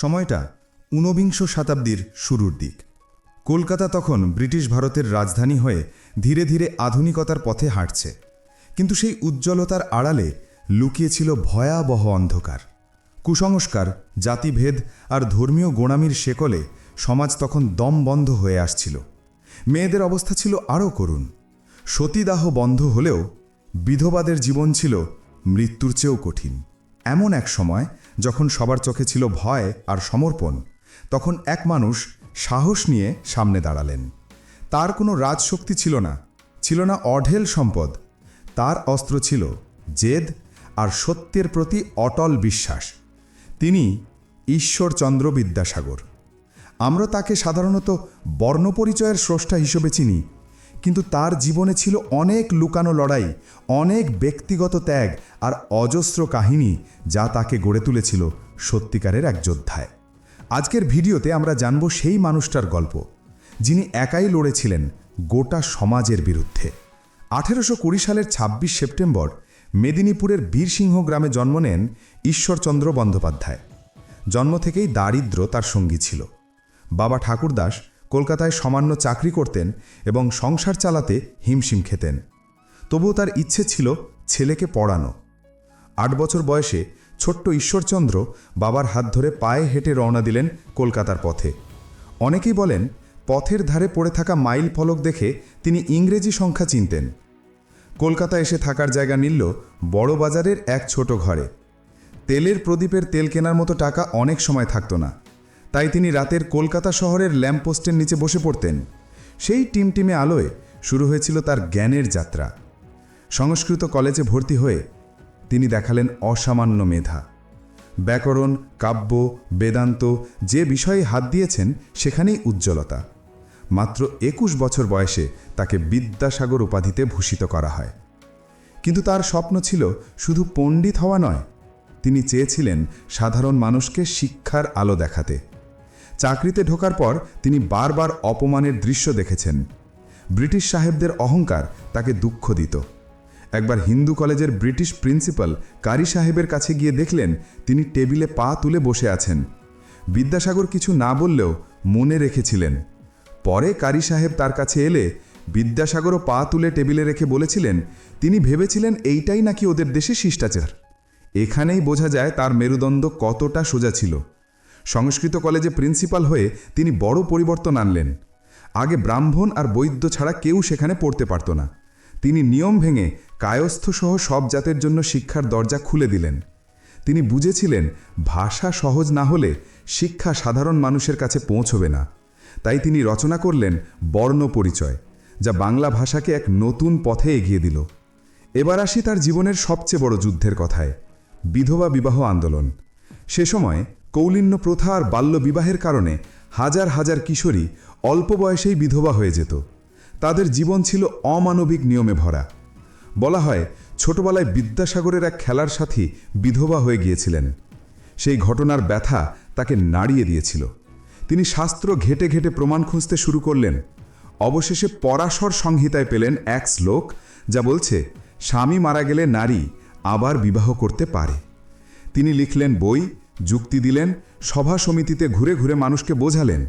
সময়টা ঊনবিংশ শতাব্দীর শুরুর দিক। কলকাতা তখন ব্রিটিশ ভারতের রাজধানী হয়ে ধীরে ধীরে আধুনিকতার পথে হাঁটছে। কিন্তু সেই উজ্জ্বলতার আড়ালে লুকিয়েছিল ভয়াবহ অন্ধকার। কুসংস্কার, জাতিভেদ আর ধর্মীয় গোড়ামির শেকলে সমাজ তখন দম বন্ধ হয়ে আসছিল। মেয়েদের অবস্থা ছিল আরও করুণ। সতীদাহ বন্ধ হলেও বিধবাদের জীবন ছিল মৃত্যুর চেয়েও কঠিন। এমন এক সময় যখন সবার চোখে ছিল ভয় আর সমর্পণ, তখন এক মানুষ সাহস নিয়ে সামনে দাঁড়ালেন। তার কোনো রাজশক্তি ছিল না ছিল না অঢেল সম্পদ। তার অস্ত্র ছিল জেদ আর সত্যের প্রতি অটল বিশ্বাস। তিনি ঈশ্বরচন্দ্র বিদ্যাসাগর। আমরা তাকে সাধারণত বর্ণপরিচয়ের স্রষ্টা হিসেবে চিনি। কিন্তু তার জীবনে ছিল অনেক লুকানো লড়াই, অনেক ব্যক্তিগত ত্যাগ আর অজস্র কাহিনী যা তাকে গড়ে তুলেছিল সত্যিকারের এক যোদ্ধায়। আজকের ভিডিওতে আমরা জানব সেই মানুষটার গল্প, যিনি একাই লড়েছিলেন গোটা সমাজের বিরুদ্ধে। আঠেরোশো কুড়ি সালের ২৬ সেপ্টেম্বর মেদিনীপুরের বীরসিংহ গ্রামে জন্ম নেন ঈশ্বরচন্দ্র বন্দ্যোপাধ্যায়। জন্ম থেকেই দারিদ্র তার সঙ্গী ছিল। বাবা ঠাকুরদাস কলকাতায় সামান্য চাকরি করতেন এবং সংসার চালাতে হিমশিম খেতেন। তবুও তার ইচ্ছে ছিল ছেলেকে পড়ানো। আট বছর বয়সে ছোট্ট ঈশ্বরচন্দ্র বাবার হাত ধরে পায়ে হেঁটে রওনা দিলেন কলকাতার পথে। অনেকেই বলেন, পথের ধারে পড়ে থাকা মাইল ফলক দেখে তিনি ইংরেজি সংখ্যা চিনতেন। কলকাতা এসে থাকার জায়গা নিল বড় বাজারের এক ছোট ঘরে। তেলের প্রদীপের তেল কেনার মতো টাকা অনেক সময় থাকতো না। তাই তিনি রাতের কলকাতা শহরের ল্যাম্পপোস্টের নিচে বসে পড়তেন। সেই টিমটিমে আলোয় শুরু হয়েছিল তার জ্ঞানের যাত্রা। সংস্কৃত কলেজে ভর্তি হয়ে তিনি দেখালেন অসামান্য মেধা। ব্যাকরণ, কাব্য, বেদান্ত যে বিষয়ে হাত দিয়েছেন সেখানেই উজ্জ্বলতা। মাত্র একুশ বছর বয়সে তাকে বিদ্যাসাগর উপাধিতে ভূষিত করা হয়। কিন্তু তার স্বপ্ন ছিল শুধু পণ্ডিত হওয়া নয়, তিনি চেয়েছিলেন সাধারণ মানুষকে শিক্ষার আলো দেখাতে। চাকরিতে ঢোকার পর তিনি বারবার অপমানের দৃশ্য দেখেছেন। ব্রিটিশ সাহেবদের অহংকার তাকে দুঃখ দিত। একবার হিন্দু কলেজের ব্রিটিশ প্রিন্সিপাল কারি সাহেবের কাছে গিয়ে দেখলেন তিনি টেবিলে পা তুলে বসে আছেন। বিদ্যাসাগর কিছু না বললেও মনে রেখেছিলেন। পরে কারি সাহেব তার কাছে এলে বিদ্যাসাগরও পা তুলে টেবিলে রেখে বলেছিলেন, তিনি ভেবেছিলেন এইটাই নাকি ওদের দেশে শিষ্টাচার। এখানেই বোঝা যায় তার মেরুদণ্ড কতটা সোজা ছিল। সংস্কৃত কলেজে প্রিন্সিপাল হয়ে তিনি বড় পরিবর্তন আনলেন। আগে ব্রাহ্মণ আর বৈদ্য ছাড়া কেউ সেখানে পড়তে পারত না। তিনি নিয়ম ভেঙে কায়স্থসহ সব জাতের জন্য শিক্ষার দরজা খুলে দিলেন। তিনি বুঝেছিলেন, ভাষা সহজ না হলে শিক্ষা সাধারণ মানুষের কাছে পৌঁছবে না। তাই তিনি রচনা করলেন বর্ণ পরিচয়, যা বাংলা ভাষাকে এক নতুন পথে এগিয়ে দিল। এবার আসি তার জীবনের সবচেয়ে বড় যুদ্ধের কথায়, বিধবা বিবাহ আন্দোলন। সে সময় কৌলিন্য প্রথা আর বাল্য বিবাহের কারণে হাজার হাজার কিশোরী অল্প বয়সেই বিধবা হয়ে যেত। তাদের জীবন ছিল অমানবিক নিয়মে ভরা। বলা হয়, ছোটবেলায় বিদ্যাসাগরের এক খেলার সাথী বিধবা হয়ে গিয়েছিলেন। সেই ঘটনার ব্যথা তাকে নাড়িয়ে দিয়েছিল। তিনি শাস্ত্র ঘেটে ঘেটে প্রমাণ খুঁজতে শুরু করলেন। অবশেষে পরাশর সংহিতায় পেলেন এক শ্লোক, যা বলছে, স্বামী মারা গেলে নারী আবার বিবাহ করতে পারে। তিনি লিখলেন বই যুক্তি দিলেন, সভা সমিতিতে ঘুরে ঘুরে মানুষকে বোঝালেন।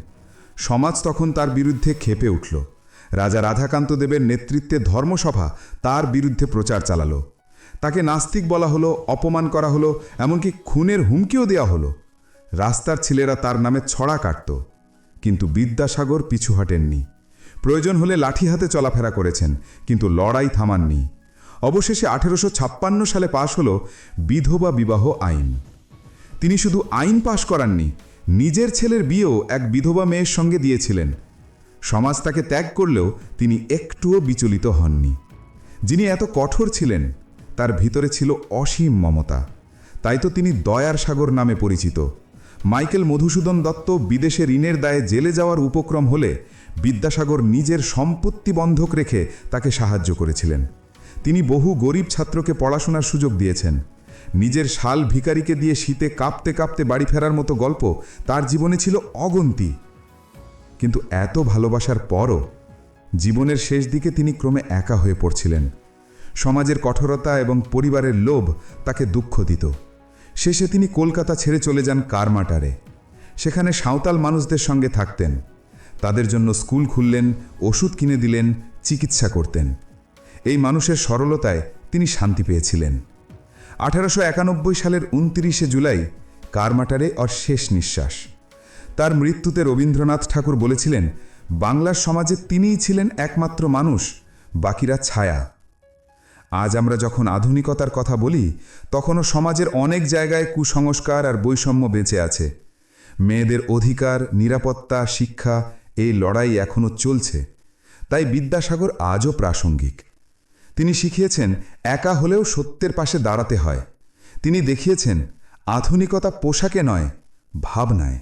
সমাজ তখন তার বিরুদ্ধে খেপে উঠল। রাজা রাধাকান্ত দেবের নেতৃত্বে ধর্মসভা তার বিরুদ্ধে প্রচার চালালো। তাকে নাস্তিক বলা হলো, অপমান করা হলো, এমনকি খুনের হুমকিও দেওয়া হলো। রাস্তার ছেলেরা তার নামে ছড়া কাটত। কিন্তু বিদ্যাসাগর পিছু হাটেননি। প্রয়োজন হলে লাঠি হাতে চলাফেরা করেছেন, কিন্তু লড়াই থামাননি। অবশেষে আঠেরোশো ছাপ্পান্ন সালে পাশ হল বিধবা বিবাহ আইন। তিনি শুধু আইন পাশ করাননি, নিজের ছেলের বিয়েও এক বিধবা মেয়ের সঙ্গে দিয়েছিলেন। সমাজ তাকে ত্যাগ করলেও তিনি একটুও বিচলিত হননি। যিনি এত কঠোর ছিলেন, তার ভিতরে ছিল অসীম মমতা। তাই তো তিনি দয়ার সাগর নামে পরিচিত। মাইকেল মধুসূদন দত্ত বিদেশে ঋণের দায়ে জেলে যাওয়ার উপক্রম হলে বিদ্যাসাগর নিজের সম্পত্তি বন্ধক রেখে তাকে সাহায্য করেছিলেন। তিনি বহু গরিব ছাত্রকে পড়াশোনার সুযোগ দিয়েছেন। নিজের শাল ভিকারিকে দিয়ে শীতে কাঁপতে কাঁপতে বাড়ি ফেরার মতো গল্প তার জীবনে ছিল অগন্তি। কিন্তু এত ভালোবাসার পরও জীবনের শেষ দিকে তিনি ক্রমে একা হয়ে পড়ছিলেন। সমাজের কঠোরতা এবং পরিবারের লোভ তাকে দুঃখ দিত। শেষে তিনি কলকাতা ছেড়ে চলে যান কারমাটারে। সেখানে সাঁওতাল মানুষদের সঙ্গে থাকতেন। তাদের জন্য স্কুল খুললেন, ওষুধ কিনে দিলেন, চিকিৎসা করতেন। এই মানুষের সরলতায় তিনি শান্তি পেয়েছিলেন। আঠারোশো একানব্বই সালের উনত্রিশে জুলাই কারমাটারে ওর শেষ নিঃশ্বাস। তার মৃত্যুতে রবীন্দ্রনাথ ঠাকুর বলেছিলেন, বাংলার সমাজে তিনিই ছিলেন একমাত্র মানুষ, বাকিরা ছায়া। আজ আমরা যখন আধুনিকতার কথা বলি, তখনও সমাজের অনেক জায়গায় কুসংস্কার আর বৈষম্য বেঁচে আছে। মেয়েদের অধিকার, নিরাপত্তা, শিক্ষা, এই লড়াই এখনও চলছে। তাই বিদ্যাসাগর আজও প্রাসঙ্গিক। তিনি শিখিয়েছেন একা হলেও সত্যের পাশে দাঁড়াতে হয়। তিনি দেখিয়েছেন আধুনিকতা পোশাকে নয় ভাবনায়।